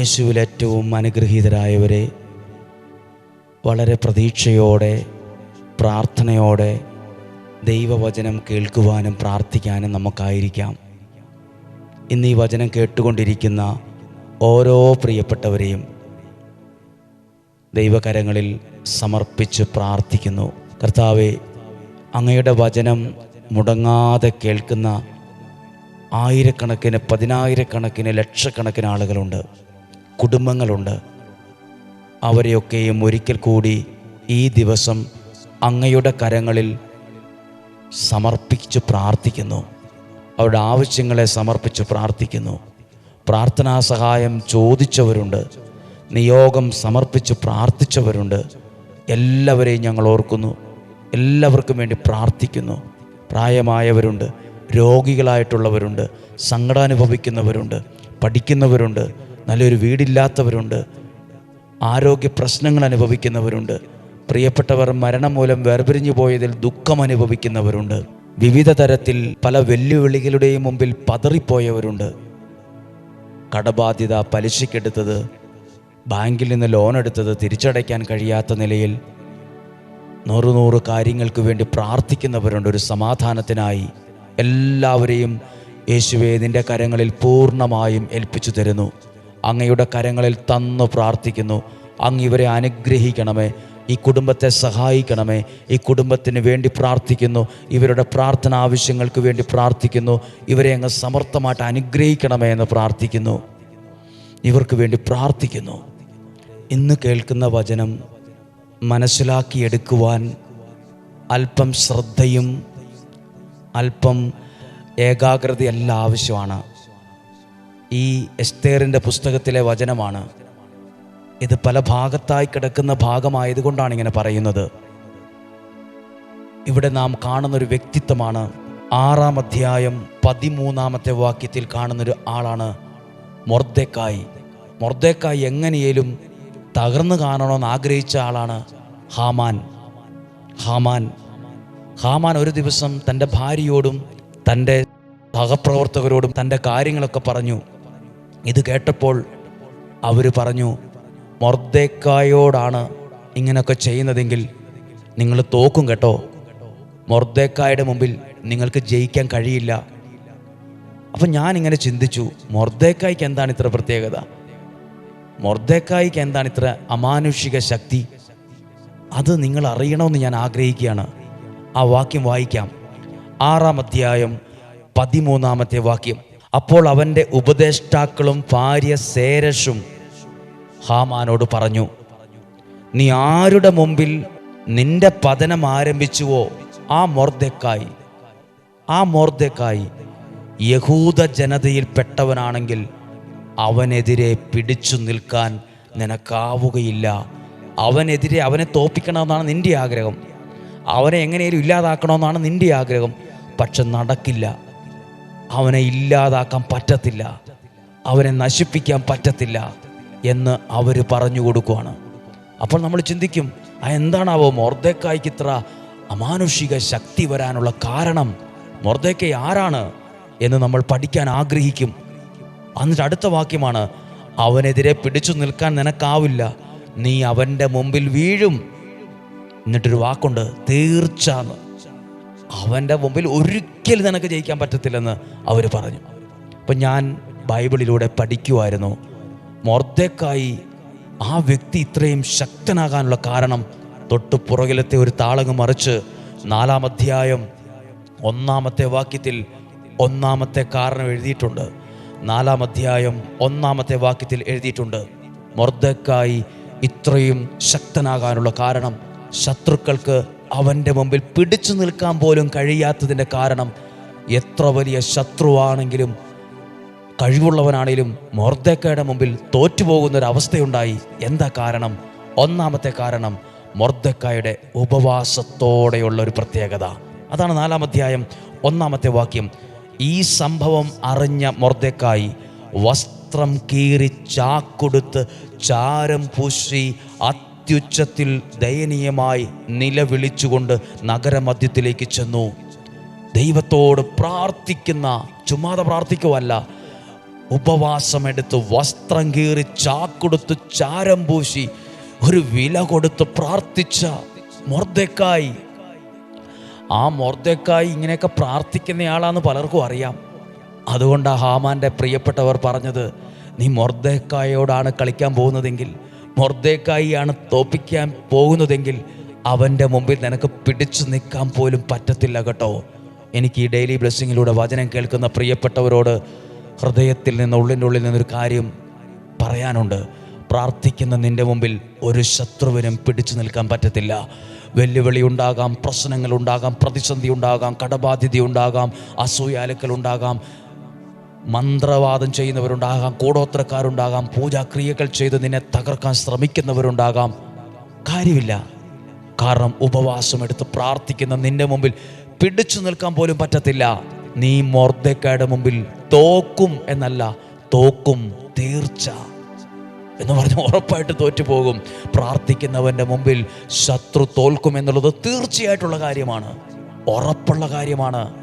യേശുവിൽ ഏറ്റവും അനുഗ്രഹീതരായവരെ വളരെ പ്രതീക്ഷയോടെ പ്രാർത്ഥനയോടെ ദൈവവചനം കേൾക്കുവാനും പ്രാർത്ഥിക്കാനും നമുക്കായിരിക്കാം. ഇന്ന് ഈ വചനം കേട്ടുകൊണ്ടിരിക്കുന്ന ഓരോ പ്രിയപ്പെട്ടവരെയും ദൈവകരങ്ങളിൽ സമർപ്പിച്ച് പ്രാർത്ഥിക്കുന്നു. കർത്താവെ അങ്ങയുടെ വചനം മുടങ്ങാതെ കേൾക്കുന്ന ആയിരക്കണക്കിന് പതിനായിരക്കണക്കിന് ലക്ഷക്കണക്കിന് ആളുകളുണ്ട്. കുടുംബങ്ങളുണ്ട്. അവരെയൊക്കെയും ഒരിക്കൽ കൂടി ഈ ദിവസം അങ്ങയുടെ കരങ്ങളിൽ സമർപ്പിച്ച് പ്രാർത്ഥിക്കുന്നു. അവരുടെ ആവശ്യങ്ങളെ സമർപ്പിച്ച് പ്രാർത്ഥിക്കുന്നു. പ്രാർത്ഥനാ സഹായം ചോദിച്ചവരുണ്ട്. നിയോഗം സമർപ്പിച്ച് പ്രാർത്ഥിച്ചവരുണ്ട്. എല്ലാവരെയും ഞങ്ങൾ ഓർക്കുന്നു. എല്ലാവർക്കും വേണ്ടി പ്രാർത്ഥിക്കുന്നു. പ്രായമായവരുണ്ട് രോഗികളായിട്ടുള്ളവരുണ്ട് സങ്കടാനുഭവിക്കുന്നവരുണ്ട് പഠിക്കുന്നവരുണ്ട് നല്ലൊരു വീടില്ലാത്തവരുണ്ട്. ആരോഗ്യ പ്രശ്നങ്ങൾ അനുഭവിക്കുന്നവരുണ്ട്. പ്രിയപ്പെട്ടവർ മരണം മൂലം വേർപിരിഞ്ഞു പോയതിൽ ദുഃഖം അനുഭവിക്കുന്നവരുണ്ട്. വിവിധ തരത്തിൽ പല വെല്ലുവിളികളുടെയും മുമ്പിൽ പതറിപ്പോയവരുണ്ട്. കടബാധ്യത പലിശയ്ക്കെടുത്തത് ബാങ്കിൽ നിന്ന് ലോൺ എടുത്തത് തിരിച്ചടയ്ക്കാൻ കഴിയാത്ത നിലയിൽ നൂറ് നൂറ് കാര്യങ്ങൾക്ക് വേണ്ടി പ്രാർത്ഥിക്കുന്നവരുണ്ട്. ഒരു സമാധാനത്തിനായി എല്ലാവരെയും യേശുവേ കരങ്ങളിൽ പൂർണമായും ഏൽപ്പിച്ചു തരുന്നു. അങ്ങയുടെ കരങ്ങളിൽ തന്നു പ്രാർത്ഥിക്കുന്നു. അങ്ങ് ഇവരെ അനുഗ്രഹിക്കണമേ. ഈ കുടുംബത്തെ സഹായിക്കണമേ. ഈ കുടുംബത്തിന് വേണ്ടി പ്രാർത്ഥിക്കുന്നു. ഇവരുടെ പ്രാർത്ഥന ആവശ്യങ്ങൾക്ക് വേണ്ടി പ്രാർത്ഥിക്കുന്നു. ഇവരെ അങ്ങ് സമർത്ഥമായിട്ട് അനുഗ്രഹിക്കണമേ എന്ന് പ്രാർത്ഥിക്കുന്നു. ഇവർക്ക് വേണ്ടി പ്രാർത്ഥിക്കുന്നു. ഇന്ന് കേൾക്കുന്ന വചനം മനസ്സിലാക്കിയെടുക്കുവാൻ അല്പം ശ്രദ്ധയും അല്പം ഏകാഗ്രതയല്ല ആവശ്യമാണ്. ഈ എസ്തേറിന്റെ പുസ്തകത്തിലെ വചനമാണ്. ഇത് പല ഭാഗത്തായി കിടക്കുന്ന ഭാഗമായതുകൊണ്ടാണ് ഇങ്ങനെ പറയുന്നത്. ഇവിടെ നാം കാണുന്നൊരു വ്യക്തിത്വമാണ്. ആറാം അധ്യായം പതിമൂന്നാമത്തെ വാക്യത്തിൽ കാണുന്നൊരു ആളാണ് മൊർദ്ദേക്കായി മൊർദ്ദേക്കായി എങ്ങനെയും തകർന്നു കാണണമെന്ന് ആഗ്രഹിച്ച ആളാണ് ഹാമാൻ. ഹാമാൻ. ഹാമാൻ ഒരു ദിവസം തന്റെ ഭാര്യയോടും തന്റെ സഹപ്രവർത്തകരോടും തന്റെ കാര്യങ്ങളൊക്കെ പറഞ്ഞു. ഇത് കേട്ടപ്പോൾ അവർ പറഞ്ഞു മൊർദ്ദേക്കായോടാണ് ഇങ്ങനെയൊക്കെ ചെയ്യുന്നതെങ്കിൽ നിങ്ങൾ തോക്കും കേട്ടോ. മൊർദ്ദേക്കായുടെ മുമ്പിൽ നിങ്ങൾക്ക് ജയിക്കാൻ കഴിയില്ല. അപ്പം ഞാനിങ്ങനെ ചിന്തിച്ചു മൊർദ്ദേക്കായ്ക്ക് എന്താണ് ഇത്ര പ്രത്യേകത? മൊർദ്ദേക്കായ്ക്ക് എന്താണ് ഇത്ര അമാനുഷിക ശക്തി? അത് നിങ്ങൾ അറിയണമെന്ന് ഞാൻ ആഗ്രഹിക്കുകയാണ്. ആ വാക്യം വായിക്കാം. ആറാം അധ്യായം പതിമൂന്നാമത്തെ വാക്യം. അപ്പോൾ അവന്റെ ഉപദേഷ്ടാക്കളും ഭാര്യ സേരഷും ഹാമാനോട് പറഞ്ഞു നീ ആരുടെ മുമ്പിൽ നിന്റെ പതനം ആരംഭിച്ചുവോ? ആ മോർദ്ദക്കായി ആ മോർദ്ദക്കായി യഹൂദ ജനതയിൽപ്പെട്ടവനാണെങ്കിൽ അവനെതിരെ പിടിച്ചു നിൽക്കാൻ നിനക്കാവുകയില്ല. അവനെതിരെ അവനെ തോപ്പിക്കണമെന്നാണ് നിന്റെ ആഗ്രഹം. അവനെ എങ്ങനെയും ഇല്ലാതാക്കണമെന്നാണ് നിന്റെ ആഗ്രഹം. പക്ഷെ നടക്കില്ല. അവനെ ഇല്ലാതാക്കാൻ പറ്റത്തില്ല. അവനെ നശിപ്പിക്കാൻ പറ്റത്തില്ല എന്ന് അവർ പറഞ്ഞു കൊടുക്കുവാണ്. അപ്പോൾ നമ്മൾ ചിന്തിക്കും എന്താണാവോ മൊർദ്ദേക്കായ്ക്ക് ഇത്ര അമാനുഷിക ശക്തി വരാനുള്ള കാരണം? മൊർദ്ദേക്കൈ ആരാണ്? എന്ന് നമ്മൾ പഠിക്കാൻ ആഗ്രഹിക്കും. എന്നിട്ട് അടുത്ത വാക്യമാണ് അവനെതിരെ പിടിച്ചു നിൽക്കാൻ നിനക്കാവില്ല. നീ അവന്റെ മുമ്പിൽ വീഴും. എന്നിട്ടൊരു വാക്കുണ്ട് തീർച്ചാന്ന് അവന്റെ മുമ്പിൽ ഒരിക്കലും നിനക്ക് ജയിക്കാൻ പറ്റത്തില്ലെന്ന് അവർ പറഞ്ഞു. അപ്പം ഞാൻ ബൈബിളിലൂടെ പഠിക്കുമായിരുന്നു മൊർദ്ദേക്കായി ആ വ്യക്തി ഇത്രയും ശക്തനാകാനുള്ള കാരണം തൊട്ട് പുറകിലത്തെ ഒരു താളങ്ങ് മറിച്ച് നാലാം അധ്യായം ഒന്നാമത്തെ വാക്യത്തിൽ ഒന്നാമത്തെ കാരണം എഴുതിയിട്ടുണ്ട്. നാലാം അധ്യായം ഒന്നാമത്തെ വാക്യത്തിൽ എഴുതിയിട്ടുണ്ട് മൊർദ്ദക്കായി ഇത്രയും ശക്തനാകാനുള്ള കാരണം ശത്രുക്കൾക്ക് അവന്റെ മുമ്പിൽ പിടിച്ചു നിൽക്കാൻ പോലും കഴിയാത്തതിന്റെ കാരണം എത്ര വലിയ ശത്രുവാണെങ്കിലും കഴിവുള്ളവനാണെങ്കിലും മൊർദ്ദേക്കയുടെ മുമ്പിൽ തോറ്റുപോകുന്ന ഒരു എന്താ കാരണം? ഒന്നാമത്തെ കാരണം മൊർദ്ദേക്കായുടെ ഉപവാസത്തോടെയുള്ള ഒരു പ്രത്യേകത. അതാണ് നാലാം അധ്യായം ഒന്നാമത്തെ വാക്യം. ഈ സംഭവം അറിഞ്ഞ മൊർദ്ദേക്കായി വസ്ത്രം കീറി ചാക്കൊടുത്ത് ചാരം പൂശി അത്യുച്ചത്തിൽ ദയനീയമായി നിലവിളിച്ചുകൊണ്ട് നഗരമധ്യത്തിലേക്ക് ചെന്നു. ദൈവത്തോട് പ്രാർത്ഥിക്കുന്ന ചുമ്മാതെ പ്രാർത്ഥിക്കുവല്ല ഉപവാസമെടുത്ത് വസ്ത്രം കീറി ചാക്കൊടുത്ത് ചാരം പൂശി ഒരു വില കൊടുത്ത് പ്രാർത്ഥിച്ച മൊർദക്കായി ആ മൊർദക്കായി ഇങ്ങനെയൊക്കെ പ്രാർത്ഥിക്കുന്നയാളാന്ന് പലർക്കും അറിയാം. അതുകൊണ്ടാണ് ഹാമാന്റെ പ്രിയപ്പെട്ടവർ പറഞ്ഞത് നീ മൊർദക്കായോടാണ് കളിക്കാൻ പോകുന്നതെങ്കിൽ മൊർദേക്കായിയാണ് തോപ്പിക്കാൻ പോകുന്നതെങ്കിൽ അവന്റെ മുമ്പിൽ നിനക്ക് പിടിച്ചു നിൽക്കാൻ പോലും പറ്റത്തില്ല കേട്ടോ. എനിക്ക് ഈ ഡെയിലി ബ്ലെസ്സിങ്ങിലൂടെ വചനം കേൾക്കുന്ന പ്രിയപ്പെട്ടവരോട് ഹൃദയത്തിൽ നിന്ന് ഉള്ളിന്റെ ഉള്ളിൽ നിന്നൊരു കാര്യം പറയാനുണ്ട്. പ്രാർത്ഥിക്കുന്ന നിന്റെ മുമ്പിൽ ഒരു ശത്രുവിനും പിടിച്ചു നിൽക്കാൻ പറ്റത്തില്ല. വെല്ലുവിളി ഉണ്ടാകാം പ്രശ്നങ്ങൾ ഉണ്ടാകാം പ്രതിസന്ധി ഉണ്ടാകാം കടബാധ്യത ഉണ്ടാകാം അസൂയാലക്കൽ ഉണ്ടാകാം. മന്ത്രവാദം ചെയ്യുന്നവരുണ്ടാകാം കൂടോത്രക്കാരുണ്ടാകാം പൂജാക്രിയകൾ ചെയ്ത് നിന്നെ തകർക്കാൻ ശ്രമിക്കുന്നവരുണ്ടാകാം. കാര്യമില്ല. കാരണം ഉപവാസം എടുത്ത് പ്രാർത്ഥിക്കുന്ന നിന്റെ മുമ്പിൽ പിടിച്ചു നിൽക്കാൻ പോലും പറ്റത്തില്ല. നീ മൊർദക്കായുടെ മുമ്പിൽ തോക്കും എന്നല്ല തോക്കും തീർച്ച എന്ന് പറഞ്ഞ് ഉറപ്പായിട്ട് തോറ്റുപോകും. പ്രാർത്ഥിക്കുന്നവന്റെ മുമ്പിൽ ശത്രു തോൽക്കും എന്നുള്ളത് തീർച്ചയായിട്ടുള്ള കാര്യമാണ്. ഉറപ്പുള്ള കാര്യമാണ്.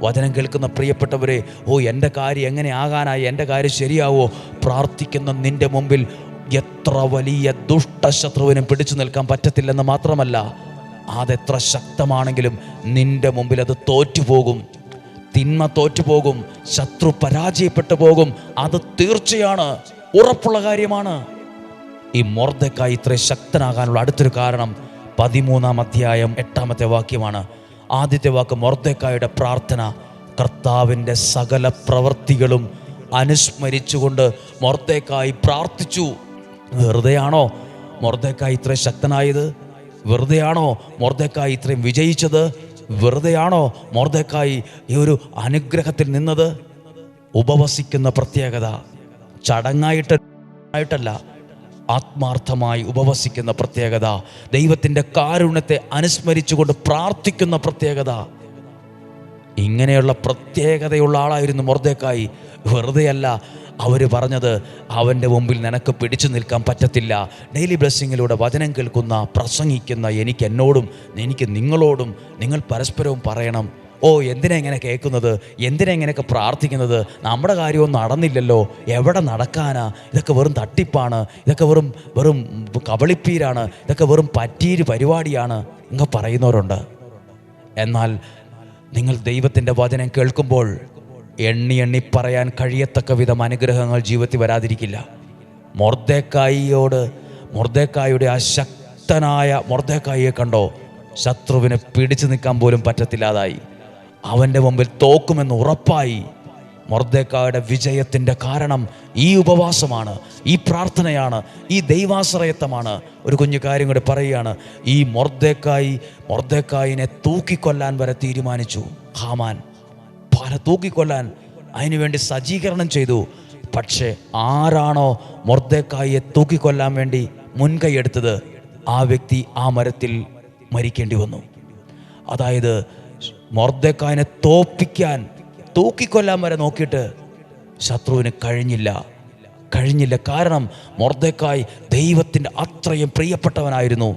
വചനം കേൾക്കുന്ന പ്രിയപ്പെട്ടവരെ ഓ എന്റെ കാര്യം എങ്ങനെ ആകാനായി എന്റെ കാര്യം ശരിയാവോ? പ്രാർത്ഥിക്കുന്ന നിന്റെ മുമ്പിൽ എത്ര വലിയ ദുഷ്ടശത്രുവിനും പിടിച്ചു നിൽക്കാൻ പറ്റത്തില്ലെന്ന് മാത്രമല്ല അതെത്ര ശക്തമാണെങ്കിലും നിന്റെ മുമ്പിൽ അത് തോറ്റുപോകും. തിന്മ തോറ്റുപോകും ശത്രു പരാജയപ്പെട്ടു പോകും. അത് തീർച്ചയാണ് ഉറപ്പുള്ള കാര്യമാണ്. ഈ മൊർദക്കായി ഇത്ര ശക്തനാകാനുള്ള അടുത്തൊരു കാരണം പതിമൂന്നാം അധ്യായം എട്ടാമത്തെ വാക്യമാണ്. ആദ്യത്തെ വാക്ക് മൊർദക്കായുടെ പ്രാർത്ഥന. കർത്താവിന്റെ സകല പ്രവൃത്തികളും അനുസ്മരിച്ചുകൊണ്ട് മൊർദക്കായി പ്രാർത്ഥിച്ചു. വെറുതെയാണോ മൊർദക്കായി ഇത്രയും ശക്തനായത്? വെറുതെയാണോ മൊർദക്കായി ഇത്രയും വിജയിച്ചത്? വെറുതെയാണോ മൊർദക്കായി ഈ ഒരു അനുഗ്രഹത്തിൽ നിന്നത്? ഉപവസിക്കുന്ന പ്രത്യേകത. ചടങ്ങായിട്ട് ആയിട്ടല്ല. ആത്മാർത്ഥമായി ഉപവസിക്കുന്ന പ്രത്യേകത. ദൈവത്തിന്റെ കാരുണ്യത്തെ അനുസ്മരിച്ചുകൊണ്ട് പ്രാർത്ഥിക്കുന്ന പ്രത്യേകത. ഇങ്ങനെയുള്ള പ്രത്യേകതയുള്ള ആളായിരുന്നു മൊർദേക്കായി വെറുതെയല്ല അവർ പറഞ്ഞത് അവന്റെ മുമ്പിൽ നിനക്ക് പിടിച്ചു നിൽക്കാൻ പറ്റത്തില്ല. ഡെയിലി ബ്ലെസ്സിങ്ങിലൂടെ വചനം കേൾക്കുന്ന പ്രസംഗിക്കുന്ന എനിക്ക് എന്നോടും എനിക്ക് നിങ്ങളോടും നിങ്ങൾ പരസ്പരവും പറയണം. ഓ എന്തിനാ ഇങ്ങനെ കേൾക്കുന്നത്? എന്തിനാ ഇങ്ങനെയൊക്കെ പ്രാർത്ഥിക്കുന്നത്? നമ്മുടെ കാര്യമൊന്നും നടന്നില്ലല്ലോ. എവിടെ നടക്കാനാ? ഇതൊക്കെ വെറും തട്ടിപ്പാണ്. ഇതൊക്കെ വെറും വെറും കബളിപ്പീരാണ്. ഇതൊക്കെ വെറും പറ്റീര് പരിപാടിയാണ്. ഇങ്ങ പറയുന്നവരുണ്ട്. എന്നാൽ നിങ്ങൾ ദൈവത്തിന്റെ വചനം കേൾക്കുമ്പോൾ എണ്ണി എണ്ണി പറയാൻ കഴിയത്തക്ക വിധം അനുഗ്രഹങ്ങൾ ജീവിതത്തിൽ വരാതിരിക്കില്ല. മൊർദേക്കായിയോട് മൊർദേക്കായുടെ അശക്തനായ ശക്തനായ മൊർദേക്കായിയെ കണ്ടോ? ശത്രുവിനെ പിടിച്ചു നിൽക്കാൻ പോലും പറ്റത്തില്ലാതായി. അവന്റെ മുമ്പിൽ തോക്കുമെന്ന് ഉറപ്പായി. മൊർദ്ദേക്കായുടെ വിജയത്തിന്റെ കാരണം ഈ ഉപവാസമാണ് ഈ പ്രാർത്ഥനയാണ് ഈ ദൈവാശ്രയത്വമാണ്. ഒരു കുഞ്ഞു കാര്യം കൂടി പറയുകയാണ്. ഈ മൊർദ്ദേക്കായി മൊർദ്ദേക്കായിനെ തൂക്കിക്കൊല്ലാൻ വരെ തീരുമാനിച്ചു. ഹാമാൻ പല തൂക്കിക്കൊല്ലാൻ അതിനുവേണ്ടി സജ്ജീകരണം ചെയ്തു. പക്ഷേ ആരാണോ മൊർദേക്കായിയെ തൂക്കിക്കൊല്ലാൻ വേണ്ടി മുൻകൈയെടുത്തത് ആ വ്യക്തി ആ മരത്തിൽ മരിക്കേണ്ടി വന്നു. അതായത് മൊർദേക്കായനെ തോപ്പിക്കാൻ തൂക്കിക്കൊല്ലാൻ വരെ നോക്കിയിട്ട് ശത്രുവിന് കഴിഞ്ഞില്ല. കഴിഞ്ഞില്ല. കാരണം മൊർദേക്കായ് ദൈവത്തിന്റെ അത്രയും പ്രിയപ്പെട്ടവനായിരുന്നു.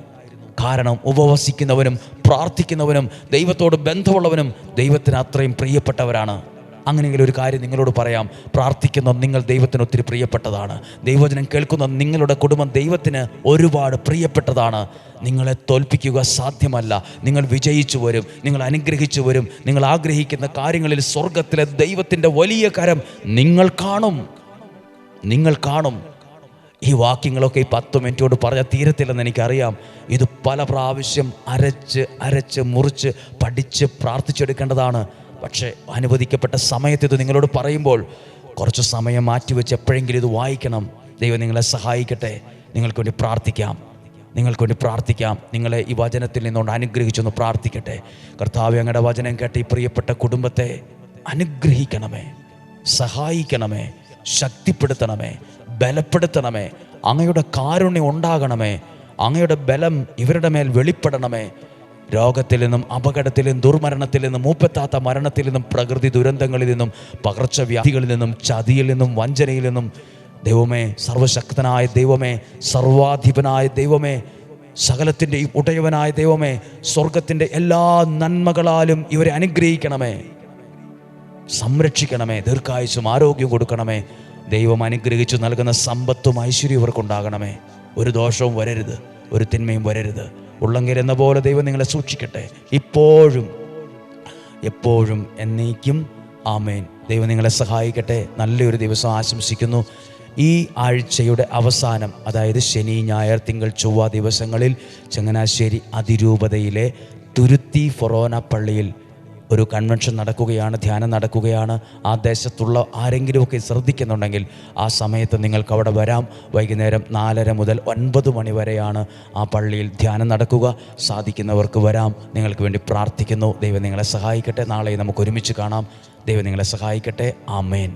കാരണം ഉപവസിക്കുന്നവനും പ്രാർത്ഥിക്കുന്നവനും ദൈവത്തോട് ബന്ധമുള്ളവനും ദൈവത്തിന് അത്രയും പ്രിയപ്പെട്ടവരാണ്. അങ്ങനെയെങ്കിൽ ഒരു കാര്യം നിങ്ങളോട് പറയാം. പ്രാർത്ഥിക്കുന്ന നിങ്ങൾ ദൈവത്തിന് ഒത്തിരി പ്രിയപ്പെട്ടതാണ്. ദൈവജനം കേൾക്കുന്ന നിങ്ങളുടെ കുടുംബം ദൈവത്തിന് ഒരുപാട് പ്രിയപ്പെട്ടതാണ്. നിങ്ങളെ തോൽപ്പിക്കുക സാധ്യമല്ല. നിങ്ങൾ വിജയിച്ചു വരും. നിങ്ങൾ അനുഗ്രഹിച്ചു വരും. നിങ്ങൾ ആഗ്രഹിക്കുന്ന കാര്യങ്ങളിൽ സ്വർഗത്തിലെ ദൈവത്തിന്റെ വലിയ കരം നിങ്ങൾ കാണും. നിങ്ങൾ കാണും. ഈ വാക്യങ്ങളൊക്കെ ഈ പത്ത് മിനിറ്റോട് പറഞ്ഞ തീരത്തില്ലെന്ന് എനിക്കറിയാം. ഇത് പല പ്രാവശ്യം അരച്ച് അരച്ച് മുറിച്ച് പഠിച്ച് പ്രാർത്ഥിച്ചെടുക്കേണ്ടതാണ്. പക്ഷേ അനുവദിക്കപ്പെട്ട സമയത്ത് ഇത് നിങ്ങളോട് പറയുമ്പോൾ കുറച്ച് സമയം മാറ്റിവെച്ച് എപ്പോഴെങ്കിലും ഇത് വായിക്കണം. ദൈവം നിങ്ങളെ സഹായിക്കട്ടെ. നിങ്ങൾക്ക് വേണ്ടി പ്രാർത്ഥിക്കാം. നിങ്ങൾക്ക് വേണ്ടി പ്രാർത്ഥിക്കാം. നിങ്ങളെ ഈ വചനത്തിൽ നിന്നുകൊണ്ട് അനുഗ്രഹിച്ചൊന്ന് പ്രാർത്ഥിക്കട്ടെ. കർത്താവ് ഞങ്ങളുടെ വചനം കേട്ട് ഈ പ്രിയപ്പെട്ട കുടുംബത്തെ അനുഗ്രഹിക്കണമേ. സഹായിക്കണമേ. ശക്തിപ്പെടുത്തണമേ. ബലപ്പെടുത്തണമേ. അങ്ങയുടെ കാരുണ്യം ഉണ്ടാകണമേ. അങ്ങയുടെ ബലം ഇവരുടെ മേൽ വെളിപ്പെടണമേ. രോഗത്തിൽ നിന്നും അപകടത്തിൽ നിന്നും ദുർമരണത്തിൽ നിന്നും മൂപ്പത്താത്ത മരണത്തിൽ നിന്നും പ്രകൃതി ദുരന്തങ്ങളിൽ നിന്നും പകർച്ചവ്യാധികളിൽ നിന്നും ചതിയിൽ നിന്നും വഞ്ചനയിൽ നിന്നും ദൈവമേ സർവശക്തനായ ദൈവമേ സർവാധിപനായ ദൈവമേ സകലത്തിന്റെയും ഉടയവനായ ദൈവമേ സ്വർഗത്തിന്റെ എല്ലാ നന്മകളാലും ഇവരെ അനുഗ്രഹിക്കണമേ. സംരക്ഷിക്കണമേ ദീർഘായുസും ആരോഗ്യം കൊടുക്കണമേ. ദൈവം അനുഗ്രഹിച്ചു നൽകുന്ന സമ്പത്തും ഐശ്വര്യം ഇവർക്കുണ്ടാകണമേ. ഒരു ദോഷവും വരരുത് ഒരു തിന്മയും വരരുത്. ഉള്ളങ്കിലെന്ന പോലെ ദൈവം നിങ്ങളെ സൂക്ഷിക്കട്ടെ. ഇപ്പോഴും എപ്പോഴും എന്നേക്കും ആമേൻ. ദൈവം നിങ്ങളെ സഹായിക്കട്ടെ. നല്ലൊരു ദിവസം ആശംസിക്കുന്നു. ഈ ആഴ്ചയുടെ അവസാനം അതായത് ശനി ഞായർ തിങ്കൾ ചൊവ്വ ദിവസങ്ങളിൽ ചങ്ങനാശ്ശേരി അതിരൂപതയിലെ തുരുത്തി ഫൊറോന പള്ളിയിൽ ഒരു കൺവെൻഷൻ നടക്കുകയാണ് ധ്യാനം നടക്കുകയാണ്. ആ ദേശത്തുള്ള ആരെങ്കിലുമൊക്കെ ശ്രദ്ധിക്കുന്നുണ്ടെങ്കിൽ ആ സമയത്ത് നിങ്ങൾക്ക് അവിടെ വരാം. വൈകുന്നേരം നാലര മുതൽ ഒൻപത് മണി വരെയാണ് ആ പള്ളിയിൽ ധ്യാനം നടക്കുക. സാധിക്കുന്നവർക്ക് വരാം. നിങ്ങൾക്ക് വേണ്ടി പ്രാർത്ഥിക്കുന്നു. ദൈവം നിങ്ങളെ സഹായിക്കട്ടെ. നാളെ നമുക്ക് ഒരുമിച്ച് കാണാം. ദൈവം നിങ്ങളെ സഹായിക്കട്ടെ. ആമേൻ.